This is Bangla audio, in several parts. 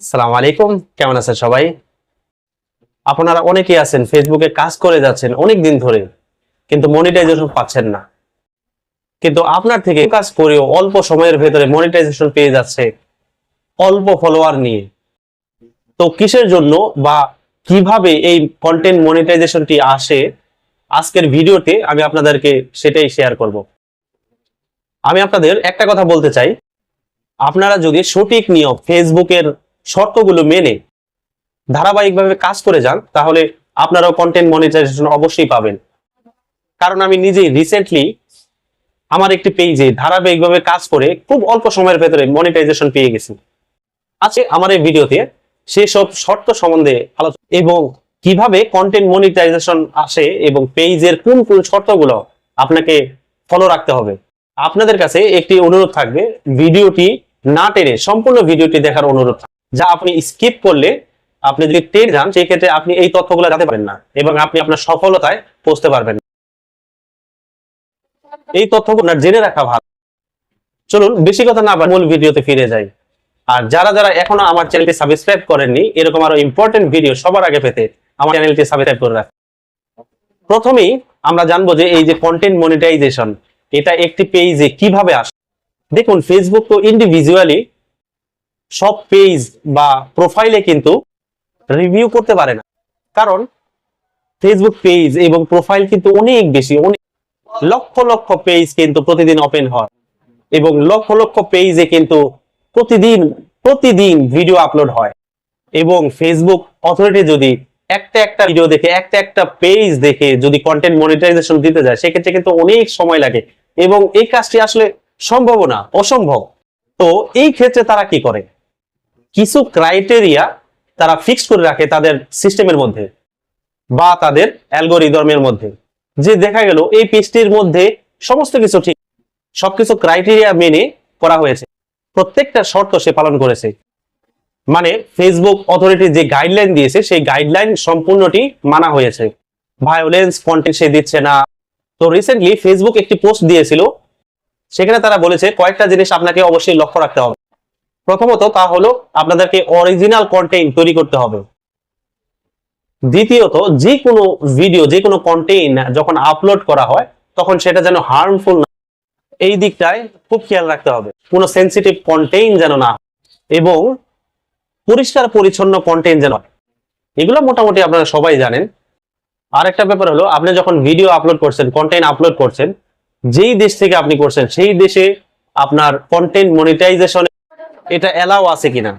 আসসালামু আলাইকুম, কেমন আছেন সবাই? আপনারা অনেকেই আছেন ফেসবুকে কাজ করে যাচ্ছেন অনেক দিন ধরে, কিন্তু মনিটাইজেশন পাচ্ছেন না। কিন্তু আপনার থেকে কাজ করেও অল্প সময়ের ভেতরে মনিটাইজেশন পেয়ে যাচ্ছে অল্প ফলোয়ার নিয়ে। তো কিসের জন্য বা কীভাবে এই কন্টেন্ট মনিটাইজেশনটি আসে? আজকের ভিডিওতে আমি আপনাদেরকে সেটাই শেয়ার করব। আমি আপনাদের একটা কথা বলতে চাই। আপনারা যদি সঠিক নিয়ম ফেসবুকের শর্তগুলো মেনে ধারাবাহিকভাবে কাজ করে যান, তাহলে আপনারাও কন্টেন্ট মনিটাইজেশন অবশ্যই পাবেন। কারণ আমি নিজেই রিসেন্টলি আমার একটি পেজে ধারাবাহিকভাবে কাজ করে খুব অল্প সময়ের ভেতরে মনিটাইজেশন পেয়ে গেছি। আজকে আমার এই ভিডিওতে সেসব শর্ত সম্বন্ধে আলোচনা এবং কীভাবে কন্টেন্ট মনিটাইজেশন আসে এবং পেজের কোন কোন শর্তগুলো আপনাকে ফলো রাখতে হবে। আপনাদের কাছে একটি অনুরোধ থাকবে, ভিডিওটি না টেনে, সম্পূর্ণ ভিডিওটি দেখার অনুরোধ। যা আপনি স্কিপ করলে আপনি যদি টের যান, সেই ক্ষেত্রে আপনি এই তথ্যগুলো জানতে পারেন না এবং আপনি আপনার সফলতায় পৌঁছতে পারবেন। এই তথ্যগুলো জেনে রাখা ভালো। চলুন, বেশি কথা না মূল ভিডিওতে ফিরে যাই। আর যারা যারা এখনও আমার চ্যানেলটি সাবস্ক্রাইব করেননি, এরকম আরও ইম্পর্টেন্ট ভিডিও সবার আগে পেতে আমার চ্যানেলটি সাবস্ক্রাইব করে রাখুন। প্রথমেই আমরা জানব যে এই যে কন্টেন্ট মনিটাইজেশন এটা একটি পেজে কীভাবে আসে? দেখুন ফেসবুক তো ইন্ডিভিজুয়ালি সব পেজ বা প্রোফাইলে কিন্তু রিভিউ করতে পারে না। কারণ ফেসবুক পেজ এবং প্রোফাইল কিন্তু অনেক বেশি, অনেক লক্ষ লক্ষ পেজ কিন্তু প্রতিদিন ওপেন হয় এবং লক্ষ লক্ষ পেজে কিন্তু প্রতিদিন প্রতিদিন ভিডিও আপলোড হয় এবং ফেসবুক অথরিটি যদি একটা একটা ভিডিও দেখে, একটা একটা পেজ দেখে যদি কন্টেন্ট মনিটাইজেশন দিতে যায়, সেক্ষেত্রে কিন্তু অনেক সময় লাগে এবং এই কাজটি আসলে সম্ভব না, অসম্ভব। তো এই ক্ষেত্রে তারা কি করে? কিছু ক্রাইটেরিয়া তারা ফিক্স করে রাখে তাদের সিস্টেমের মধ্যে বা তাদের অ্যালগোরিদমের মধ্যে। যে দেখা গেল এই পেজটির মধ্যে সমস্ত কিছু ঠিক, সবকিছু ক্রাইটেরিয়া মেনে করা হয়েছে। প্রত্যেকটা শর্ত সে পালন করেছে। মানে ফেসবুক অথরিটি যে গাইডলাইন দিয়েছে, সেই গাইডলাইন সম্পূর্ণটি মানা হয়েছে। ভায়োলেন্স কন্টেন্ট সে দিচ্ছে না। তো রিসেন্টলি ফেসবুক একটি পোস্ট দিয়েছিল, সেখানে তারা বলেছে কয়েকটা জিনিস আপনাকে অবশ্যই লক্ষ্য রাখতে হবে। প্রথমত তা হলো আপনাদেরকে অরিজিনাল কন্টেন্ট তৈরি করতে হবে। দ্বিতীয়ত যে কোনো ভিডিও যে কোনো কন্টেন্ট যখন আপলোড করা হয়, তখন সেটা যেন হার্মফুল না এই দিকটায় খুব খেয়াল রাখতে হবে। কোনো সেন্সিটিভ কন্টেন্ট যেন না এবং পরিষ্কার পরিচ্ছন্ন কন্টেন্ট যেন এগুলো মোটামুটি আপনারা সবাই জানেন। আরেকটা ব্যাপার হলো, আপনি যখন ভিডিও আপলোড করছেন কন্টেন্ট আপলোড করছেন, যেই দেশ থেকে আপনি করছেন, সেই দেশে আপনার কন্টেন্ট মনিটাইজেশন এটা এলাও আছে কিনা?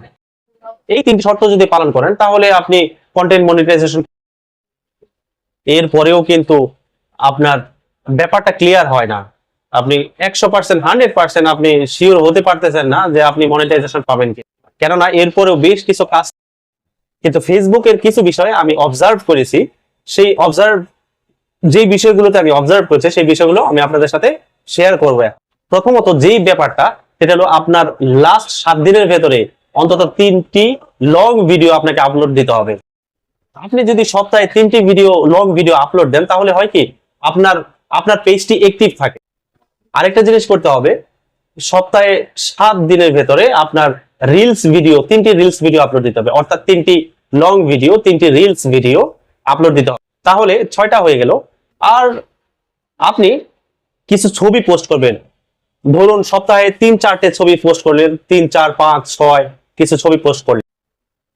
এই তিনটি শর্ত যদি পালন করেন, তাহলে আপনি কন্টেন্ট মনিটাইজেশন এরপরেও কিন্তু আপনার ব্যাপারটা ক্লিয়ার হয় না। আপনি একশো পার্সেন্ট হান্ড্রেড পার্সেন্ট আপনি শিওর হতে পারতেছেন না যে আপনি মনিটাইজেশন পাবেন কি কেননা এরপরেও বেশ কিছু কাজ কিন্তু ফেসবুকের কিছু বিষয় আমি অবজার্ভ করেছি। সেই অবজার্ভ যে বিষয়গুলোতে আমি অবজার্ভ করেছি, সেই বিষয়গুলো আমি আপনাদের সাথে শেয়ার করব প্রথমত যেই ব্যাপারটা সেটা হলো আপনার লাস্ট সাত দিনের ভেতরে অন্তত তিনটি লং ভিডিও আপনাকে আপলোড দিতে হবে। আপনি যদি সপ্তাহে তিনটি ভিডিও লং ভিডিও আপলোড দেন, তাহলে হয় কি? আপনার আপনার পেজটি অ্যাক্টিভ থাকে। আরেকটা জিনিস করতে হবে, সপ্তাহে সাত দিনের ভেতরে আপনার রিলস ভিডিও তিনটি রিলস ভিডিও আপলোড দিতে হবে। অর্থাৎ তিনটি লং ভিডিও তিনটি রিলস ভিডিও আপলোড দিতে হবে। তাহলে ছয়টা হয়ে গেল। আর আপনি কিছু ছবি পোস্ট করবেন। ধরুন সপ্তাহে তিন, চারটে ছবি পোস্ট করলেন, তিন, চার, পাঁচ, ছয় কিছু ছবি পোস্ট করলেন।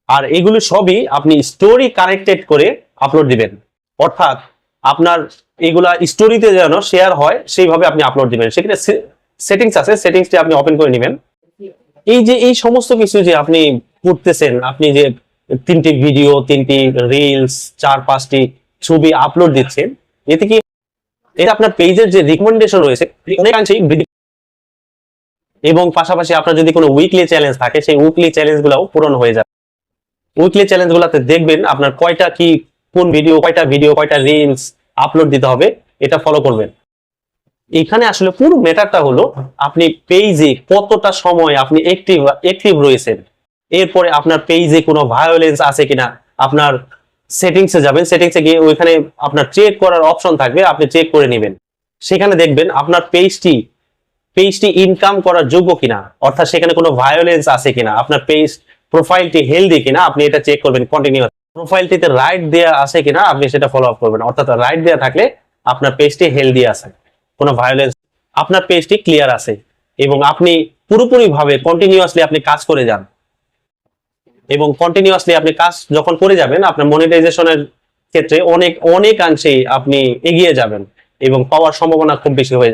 আর এগুলো সবই আপনি স্টোরি কানেক্টেড করে আপলোড দিবেন। অর্থাৎ আপনার এগুলা স্টোরিতে যেন শেয়ার হয়, সেইভাবে আপনি আপলোড দিবেন। সেখানে সেটিংস আছে সেটিংসটি আপনি ওপেন করে নেবেন। এই যে, এই সমস্ত কিছু যে আপনি করতেছেন, আপনি যে তিনটি ভিডিও তিনটি রিলস চার, পাঁচটি ছবি আপলোড দিচ্ছেন, এতে কি এটা আপনার পেজের যে রিকমেন্ডেশন রয়েছে, অনেকাংশেই এবং পাশাপাশি আপনার যদি কোনো উইকলি চ্যালেঞ্জ থাকে, সেই উইকলি চ্যালেঞ্জ গুলাও পূরণ হয়ে যাবে। উইকলি চ্যালেঞ্জ গুলাতে দেখবেন আপনার কয়টা কি, কোন ভিডিও কয়টা ভিডিও কয়টা রিলস আপলোড দিতে হবে, এটা ফলো করবেন। এখানে আসলে পুরো ম্যাটারটা হলো, আপনি পেজে কতটা সময় আপনি অ্যাক্টিভ অ্যাক্টিভ রয়েছেন। এরপরে আপনার পেজে কোনো ভায়োলেন্স আছে কিনা, আপনার সেটিংসে যাবেন সেটিংসে গিয়ে ওইখানে আপনার চেক করার অপশন থাকবে, আপনি চেক করে নেবেন। সেখানে দেখবেন আপনার পেজটি পেজটি ইনকাম করার যোগ্য কিনা? অর্থাৎ সেখানে কোনো ভায়োলেন্স আছে কিনা? আপনার পেজ প্রোফাইলটি হেলদি কিনা? আপনি এটা চেক করবেন কন্টিনিউ প্রোফাইলটিতে রাইট দেওয়া আছে কিনা? আপনি সেটা ফলো আপ করবেন। অর্থাৎ রাইট দেওয়া থাকলে আপনার পেজটি হেলদি আছে। কোনো ভায়োলেন্স আপনার পেজটি ক্লিয়ার আছে। এবং আপনি পুরোপুরি ভাবে কন্টিনিউয়াসলি আপনি কাজ করে যান। এবং কন্টিনিউয়াসলি আপনি কাজ যখন করে যাবেন, আপনার মনিটাইজেশনের ক্ষেত্রে অনেক অনেকাংশেই আপনি এগিয়ে যাবেন এবং পাওয়ার সম্ভাবনা খুব বেশি হয়ে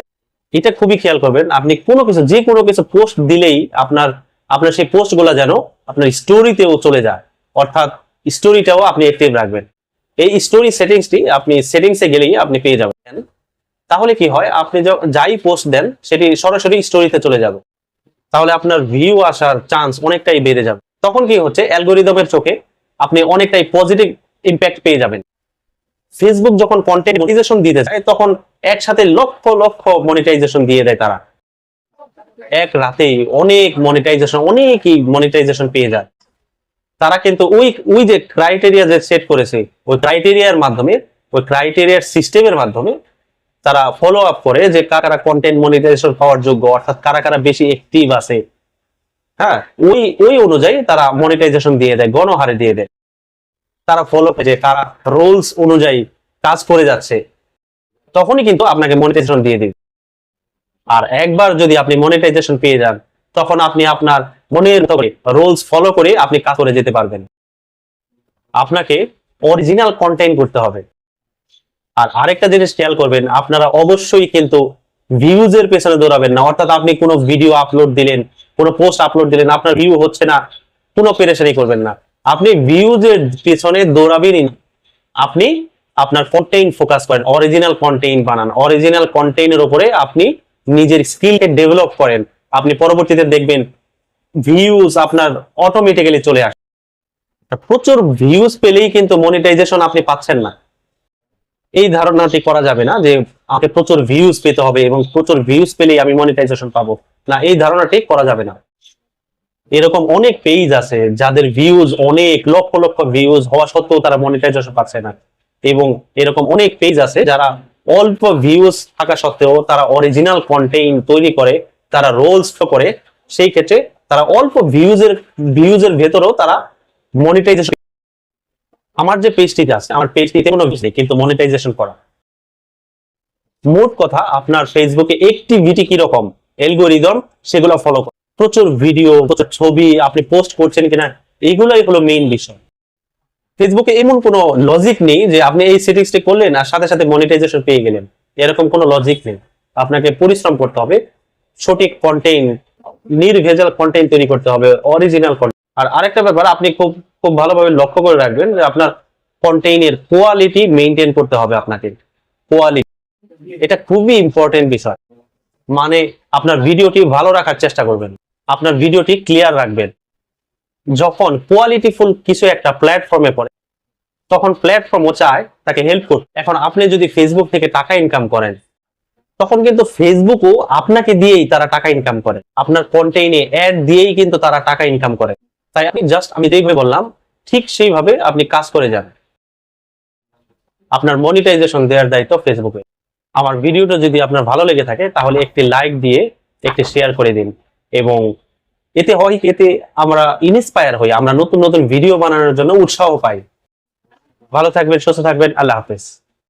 এটা খুবই খেয়াল করবেন, আপনি কোনো কিছু, যে কোনো কিছু পোস্ট দিলেই আপনার আপনার সেই পোস্টগুলো যেন আপনার স্টোরিতেও চলে যায়। অর্থাৎ স্টোরিটাও আপনি অ্যাক্টিভ রাখবেন। এই স্টোরি সেটিংসটি আপনি সেটিংসে গেলেই আপনি পেয়ে যাবেন। তাহলে কি হয়, আপনি যাই পোস্ট দেন, সেটি সরাসরি স্টোরিতে চলে যাবে। তাহলে আপনার ভিউ আসার চান্স অনেকটাই বেড়ে যাবে। তখন কি হচ্ছে অ্যালগোরিদমের চোখে আপনি অনেকটাই পজিটিভ ইম্প্যাক্ট পেয়ে যাবেন। ফেসবুক যখন কন্টেন্ট মনিটাইজেশন দিতে যায় তখন একসাথে লক্ষ লক্ষ মনিটাইজেশন দিয়ে দেয় তারা। এক রাতেই অনেক মনিটাইজেশন অনেকই মনিটাইজেশন পেয়ে যায়। তারা কিন্তু ওই ওই যে ক্রাইটেরিয়া যে সেট করেছে, ওই ক্রাইটেরিয়ার মাধ্যমে, ওই ক্রাইটেরিয়ার সিস্টেমের মাধ্যমে তারা ফলো আপ করে যে কারা কারা কন্টেন্ট মনিটাইজেশন পাওয়ার যোগ্য, অর্থাৎ কারা কারা বেশি অ্যাক্টিভ আছে। হ্যাঁ ওই ওই অনুযায়ী তারা মনিটাইজেশন দিয়ে দেয়, গণহারে দিয়ে দেয়। তারা ফলো যে তারা রোলস অনুযায়ী কাজ করে যাচ্ছে। তখনই কিন্তু আপনাকে মনিটাইজেশন দিয়ে দিবে। আর একবার যদি আপনি মনিটাইজেশন পেয়ে যান, তখন আপনি আপনার মনের করে রুলস ফলো করে আপনি কাজ করে যেতে পারবেন। আপনাকে অরিজিনাল কন্টেন্ট করতে হবে। আর আরেকটা জিনিস খেয়াল করবেন, আপনারা অবশ্যই কিন্তু ভিউজের পেছনে দৌড়াবেন না। অর্থাৎ আপনি কোনো ভিডিও আপলোড দিলেন, কোনো পোস্ট আপলোড দিলেন, আপনার ভিউ হচ্ছে না, কোনো পেরেশানি করবেন না। আপনি ভিউজের পেছনে দৌড়াবেনই না। আপনি আপনার কন্টেন্ট ফোকাস করেন অরিজিনাল কন্টেন্ট বানান। অরিজিনাল কন্টেন্টের উপরে আপনি নিজের স্কিলকে ডেভেলপ করেন। আপনি পরবর্তীতে দেখবেন ভিউজ আপনার অটোমেটিক্যালি চলে আসে। প্রচুর ভিউজ পেলেই কিন্তু মনিটাইজেশন আপনি পাচ্ছেন না। এই ধারণাটি করা যাবে না যে আমাকে প্রচুর ভিউজ পেতে হবে এবং প্রচুর ভিউজ পেলেই আমি মনিটাইজেশন পাবো। না, এই ধারণাটি করা যাবে না। এরকম অনেক পেজ আছে যাদের ভিউজ অনেক, লক্ষ লক্ষ ভিউজ হওয়া সত্ত্বেও তারা মনিটাইজেশন পাচ্ছে না। এবং এরকম অনেক পেজ আছে যারা অল্প ভিউজ থাকা সত্ত্বেও তারা অরিজিনাল কন্টেন্ট তৈরি করে, তারা রোলস করে, সেই ক্ষেত্রে তারা অল্প ভিউজের ভিউজের ভেতরেও তারা মনিটাইজেশন আমার যে পেজটিতে আছে, আমার পেজটিতে কোনো ভিউজ নেই, কিন্তু মনিটাইজেশন করা। মোট কথা, আপনার ফেসবুকে অ্যাক্টিভিটি কীরকম এলগোরিদম সেগুলো ফলো প্রচুর ভিডিও প্রচুর ছবি আপনি পোস্ট করছেন কিনা এইগুলোই হলো মেইন বিষয়। ফেসবুকে এমন কোনো লজিক নেই যে আপনি এই সেটিংসটি করলেন আর সাথে সাথে মনিটাইজেশন পেয়ে গেলেন। এরকম কোনো লজিক নেই। আপনাকে পরিশ্রম করতে হবে, সঠিক কন্টেন্ট নির্ভেজাল কন্টেন্ট তৈরি করতে হবে অরিজিনাল কন্টেন্ট আর আরেকটা ব্যাপার, আপনি খুব খুব ভালোভাবে লক্ষ্য করে রাখবেন যে আপনার কন্টেন্টের কোয়ালিটি মেনটেন করতে হবে আপনাকে। কোয়ালিটি এটা খুবই ইম্পর্টেন্ট বিষয়। মানে আপনার ভিডিওটি ভালো রাখার চেষ্টা করবেন। আপনার ভিডিওটি ক্লিয়ার রাখবেন। যখন কোয়ালিটিফুল কিছু একটা প্ল্যাটফর্মে পড়ে, তখন প্ল্যাটফর্মও চায় তাকে হেল্প করতে। এখন আপনি যদি ফেসবুক থেকে টাকা ইনকাম করেন, তখন কিন্তু ফেসবুকও আপনাকে দিয়েই তারা টাকা ইনকাম করে। আপনার কন্টেইনে অ্যাড দিয়েই কিন্তু তারা টাকা ইনকাম করে। তাই আপনি জাস্ট আমি যেইভাবে বললাম, ঠিক সেইভাবে আপনি কাজ করে যান আপনার মনিটাইজেশন দেওয়ার দায়িত্ব ফেসবুকে আমার ভিডিওটা যদি আপনার ভালো লেগে থাকে, তাহলে একটি লাইক দিয়ে, একটি শেয়ার করে দিন। এবং এতে হয় এতে আমরা ইন্সপায়ার হই, আমরা নতুন নতুন ভিডিও বানানোর জন্য উৎসাহ পাই। ভালো থাকবেন, সুস্থ থাকবেন, আল্লাহ হাফেজ।